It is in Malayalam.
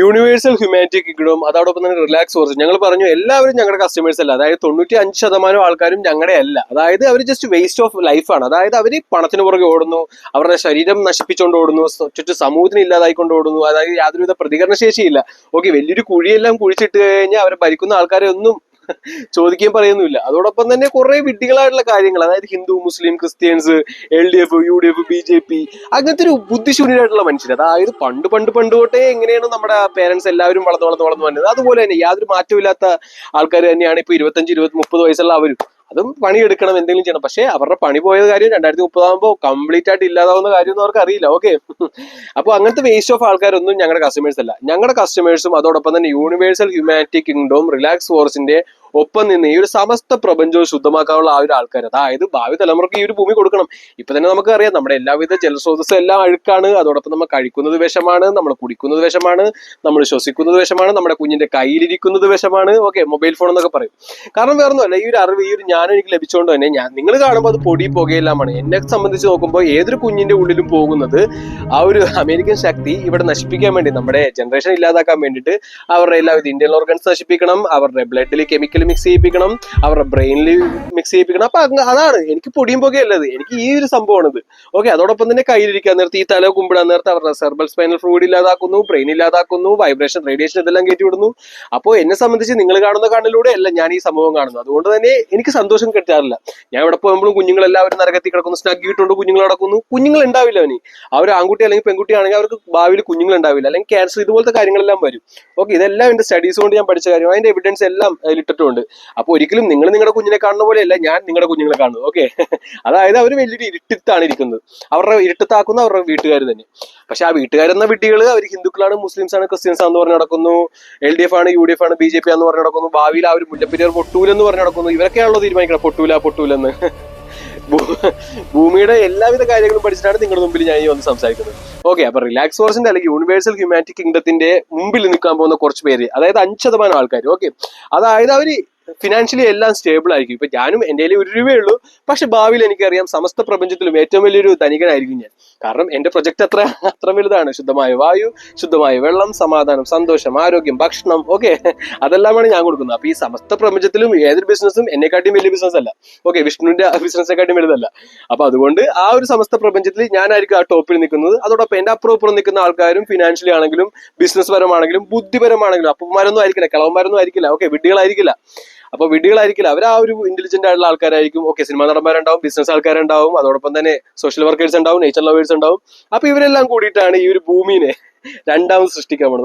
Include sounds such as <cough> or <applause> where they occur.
യൂണിവേഴ്സൽ ഹ്യൂമാനിറ്റി കിട്ടും അതോടൊപ്പം തന്നെ റിലാക്സ് ഫോർസ് ഞങ്ങൾ പറഞ്ഞു എല്ലാവരും ഞങ്ങളുടെ കസ്റ്റമേഴ്സ് അല്ല. അതായത് തൊണ്ണൂറ്റി അഞ്ച് ശതമാനം ആൾക്കാരും ഞങ്ങളുടെ അല്ല. അതായത് അവർ ജസ്റ്റ് വേസ്റ്റ് ഓഫ് ലൈഫാണ് അതായത് അവർ പണത്തിന് പുറകെ ഓടുന്നു. അവരുടെ ശരീരം നശിപ്പിച്ചുകൊണ്ട് ഓടുന്നു. ചുറ്റും സമൂഹത്തിന് ഇല്ലാതായിക്കൊണ്ട് ഓടുന്നു. അതായത് യാതൊരുവിധ പ്രതികരണ ശേഷിയില്ല ഓക്കെ വലിയൊരു കുഴിയെല്ലാം കുഴിച്ചിട്ട് കഴിഞ്ഞാൽ അവരെ ഭരിക്കുന്ന ആൾക്കാരെ ഒന്നും ചോദിക്കുകയും പറയുന്നില്ല അതോടൊപ്പം തന്നെ കുറെ വിഡ്ഢികളായിട്ടുള്ള കാര്യങ്ങൾ അതായത് Hindu Muslim Christians L D F U D F B J P അങ്ങനത്തെ ഒരു ബുദ്ധിശൂന്യരായിട്ടുള്ള മനുഷ്യർ അതായത് പണ്ട് പണ്ട് പണ്ട് തൊട്ടേ എങ്ങനെയാണ് നമ്മുടെ പേരൻസ് എല്ലാവരും വളർന്ന് വളർന്ന് വളർന്ന് വന്നത്. അതുപോലെ തന്നെ യാതൊരു മാറ്റമില്ലാത്ത ആൾക്കാർ തന്നെയാണ് ഇപ്പൊ ഇരുപത്തഞ്ച് ഇരുപത്തി മുപ്പത് വയസ്സുള്ള അവരും. അതും പണിയെടുക്കണം എന്തെങ്കിലും ചെയ്യണം. പക്ഷേ അവരുടെ പണി പോയ കാര്യം രണ്ടായിരത്തി മുപ്പതാകുമ്പോൾ കംപ്ലീറ്റ് ആയിട്ട് ഇല്ലാതാവുന്ന കാര്യമൊന്നും അവർക്ക് അറിയില്ല. ഓക്കെ <laughs> അപ്പോൾ അങ്ങനത്തെ വേസ്റ്റ് ഓഫ് ആൾക്കാരൊന്നും ഞങ്ങളുടെ കസ്റ്റമേഴ്സ് അല്ല. ഞങ്ങളുടെ കസ്റ്റമേഴ്സും അതോടൊപ്പം തന്നെ യൂണിവേഴ്സൽ ഹ്യൂമാനിറ്റി കിങ്ഡം റിലാക്സ് ഫോർസിന്റെ ഒപ്പം നിന്ന് ഈ ഒരു സമസ്ത പ്രപഞ്ചവും ശുദ്ധമാക്കാനുള്ള ആ ഒരു ആൾക്കാർ അതായത് ഭാവി തലമുറയ്ക്ക് ഈ ഒരു ഭൂമി കൊടുക്കണം. ഇപ്പൊ തന്നെ നമുക്ക് അറിയാം നമ്മുടെ എല്ലാവിധ ജലസ്രോതസ്സും എല്ലാം അഴുക്കാണ്. അതോടൊപ്പം നമ്മൾ കഴിക്കുന്നത് വിഷമാണ് നമ്മൾ കുടിക്കുന്നത് വിഷമാണ് നമ്മൾ ശ്വസിക്കുന്നത് വിഷമാണ് നമ്മുടെ കുഞ്ഞിന്റെ കയ്യിലിരിക്കുന്നത് വിഷമാണ്. ഓക്കെ മൊബൈൽ ഫോൺ എന്നൊക്കെ പറയും. കാരണം വേറെ ഒന്നുമല്ല ഈ ഒരു അറിവ് ഈ ഒരു ജ്ഞാനം എനിക്ക് ലഭിച്ചുകൊണ്ട് തന്നെ ഞാൻ നിങ്ങൾ കാണുമ്പോൾ അത് പൊടി പുകയെല്ലാമാണ്. എന്നെ സംബന്ധിച്ച് നോക്കുമ്പോൾ ഏതൊരു കുഞ്ഞിന്റെ ഉള്ളിലും പോകുന്നത് ആ ഒരു അമേരിക്കൻ ശക്തി ഇവിടെ നശിപ്പിക്കാൻ വേണ്ടി നമ്മുടെ ജനറേഷൻ ഇല്ലാതാക്കാൻ വേണ്ടിയിട്ട് അവരുടെ എല്ലാവിധ ഇന്ത്യൻ ഓർഗൻസ് നശിപ്പിക്കണം അവരുടെ ബ്ലഡിൽ കെമിക്കൽ മിക്സ് ചെയ്യിപ്പിക്കണം അവരുടെ ബ്രെയിനിൽ മിക്സ് ചെയ്യിപ്പിക്കണം. അപ്പൊ അതാണ്. എനിക്ക് പൊടിയും പുകയല്ലത് എനിക്ക് ഈ ഒരു സംഭവമാണിത്. ഓക്കെ അതോടൊപ്പം തന്നെ കയ്യിലിരിക്കാൻ നേരത്തെ ഈ തല കുമ്പിടാൻ നേരത്തെ അവരുടെ സെർബൽ സ്പൈനൽ ഫ്ലൂയിഡ് ഇല്ലാതാക്കുന്നു ബ്രെയിൻ ഇല്ലാതാക്കുന്നു വൈബ്രേഷൻ റേഡിയേഷൻ ഇതെല്ലാം കയറ്റി വിടുന്നു അപ്പോൾ എന്നെ സംബന്ധിച്ച് നിങ്ങൾ കാണുന്ന കണ്ണിലൂടെ അല്ല ഞാൻ ഈ സംഭവം കാണുന്നു അതുകൊണ്ട് തന്നെ എനിക്ക് സന്തോഷം കിട്ടാറില്ല. ഞാൻ ഇവിടെ പോകുമ്പോഴും കുഞ്ഞുങ്ങളെല്ലാവരും നരകത്തിൽ കിടക്കുന്നു സ്നഗ് ഇട്ടുകൊണ്ട് കുഞ്ഞുങ്ങൾ നടക്കുന്നു. കുഞ്ഞുങ്ങൾ ഉണ്ടാവില്ല അവന്. അവർ ആൺകുട്ടി അല്ലെങ്കിൽ പെൺകുട്ടി ആണെങ്കിൽ അവർക്ക് ഭാവിയിൽ കുഞ്ഞുങ്ങൾ ഉണ്ടാവില്ല. അല്ലെങ്കിൽ ക്യാൻസർ ഇതുപോലത്തെ കാര്യങ്ങളെല്ലാം വരും. ഓക്കെ ഇതെല്ലാം എന്റെ സ്റ്റഡീസ് കൊണ്ട് ഞാൻ പഠിച്ച കാര്യം അതിന്റെ എവിഡൻസ് എല്ലാം അതിലിട്ടിട്ടുണ്ട് അപ്പൊ ഒരിക്കലും നിങ്ങൾ നിങ്ങളുടെ കുഞ്ഞിനെ കാണുന്ന പോലെയല്ല ഞാൻ നിങ്ങളുടെ കുഞ്ഞുങ്ങളെ കാണുന്നത് ഓക്കെ <laughs> അതായത് അവർ വലിയൊരു ഇരുട്ടത്താണ് ഇരിക്കുന്നത്. അവരുടെ ഇരുട്ടത്താക്കുന്ന അവരുടെ വീട്ടുകാർ തന്നെ. പക്ഷെ ആ വീട്ടുകാരെന്ന വിട്ടികൾ അവർ ഹിന്ദുക്കളാണ് മുസ്ലിംസ് ആണ് ക്രിസ്ത്യൻസ് ആണെന്ന് പറഞ്ഞ് നടക്കുന്നു. എൽ ഡി എഫ് ആണ് യു ഡി എഫ് ആണ് ബി ജെ പി ആണെന്ന് പറഞ്ഞ് നടക്കുന്നു. ഭാവിയിൽ ആ ഒരു മുല്ലപ്പെരിയാർ പൊട്ടൂലെന്ന് പറഞ്ഞ് നടക്കുന്നു. ഇവരൊക്കെയാണല്ലോ തീരുമാനിക്കണം പൊട്ടൂല പൊട്ടൂലെന്ന്. <laughs> ഭൂമിയുടെ എല്ലാവിധ കാര്യങ്ങളും പഠിച്ചിട്ടാണ് നിങ്ങളുടെ മുമ്പിൽ ഞാൻ ഈ വന്ന് സംസാരിക്കുന്നത്. ഓക്കെ അപ്പൊ റിലാക്സ് ഫോർസിന്റെ അല്ലെങ്കിൽ യൂണിവേഴ്സൽ ഹ്യൂമാനിറ്റി കിങ്ഡത്തിന്റെ മുമ്പിൽ നിൽക്കാൻ പോകുന്ന കുറച്ച് പേര് അതായത് അഞ്ച് ശതമാനം ആൾക്കാർ ഓക്കെ അതായത് അവർ ഫിനാൻഷ്യലി എല്ലാം സ്റ്റേബിൾ ആയിരിക്കും. ഇപ്പൊ ഞാനും എന്റെ കയ്യിൽ ഒരു രൂപയേ ഉള്ളൂ. പക്ഷെ ഭാവിയിൽ എനിക്കറിയാം സമസ്ത പ്രപഞ്ചത്തിലും ഏറ്റവും വലിയൊരു ധനികനായിരിക്കും ഞാൻ. കാരണം എന്റെ പ്രൊജക്ട് അത്ര അത്ര വലുതാണ്. ശുദ്ധമായ വായു ശുദ്ധമായ വെള്ളം സമാധാനം സന്തോഷം ആരോഗ്യം ഭക്ഷണം ഓക്കെ അതെല്ലാമാണ് ഞാൻ കൊടുക്കുന്നത്. അപ്പൊ ഈ സമസ്ത പ്രപഞ്ചത്തിലും ഏതൊരു ബിസിനസ്സും എന്നെക്കാട്ടിയും വലിയ ബിസിനസ് അല്ല. ഓക്കെ വിഷ്ണുവിന്റെ ബിസിനസ്സിനെക്കാട്ടിയും വലുതല്ല. അപ്പൊ അതുകൊണ്ട് ആ ഒരു സമസ്ത പ്രപഞ്ചത്തിൽ ഞാനായിരിക്കും ആ ടോപ്പിൽ നിൽക്കുന്നത്. അതോടൊപ്പം എന്റെ അപ്പുറം നിൽക്കുന്ന ആൾക്കാരും ഫിനാൻഷ്യലി ആണെങ്കിലും ബിസിനസ് പരമാണെങ്കിലും ബുദ്ധിപരമാണെങ്കിലും അപ്പന്മാരൊന്നും ആയിരിക്കില്ല കളവന്മാരൊന്നും ആയിരിക്കില്ല ഓക്കെ വിഡ്ഢികളായിരിക്കില്ല. അപ്പൊ വിഡ്ഢികളായിരിക്കില്ല. അവർ ആ ഒരു ഇന്റലിജന്റ് ആയിട്ടുള്ള ആൾക്കാരായിരിക്കും. ഓക്കെ സിനിമാ നടന്മാരുണ്ടാവും ബിസിനസ് ആൾക്കാരുണ്ടാവും അതോടൊപ്പം തന്നെ സോഷ്യൽ വർക്കേഴ്സ് ഉണ്ടാവും നേച്ചർ ലവേഴ്സ് ഉണ്ടാവും. അപ്പൊ ഇവരെല്ലാം കൂടിയിട്ടാണ് ഈ ഒരു ഭൂമിനെ രണ്ടാമത് സൃഷ്ടിക്കാൻ പോണത്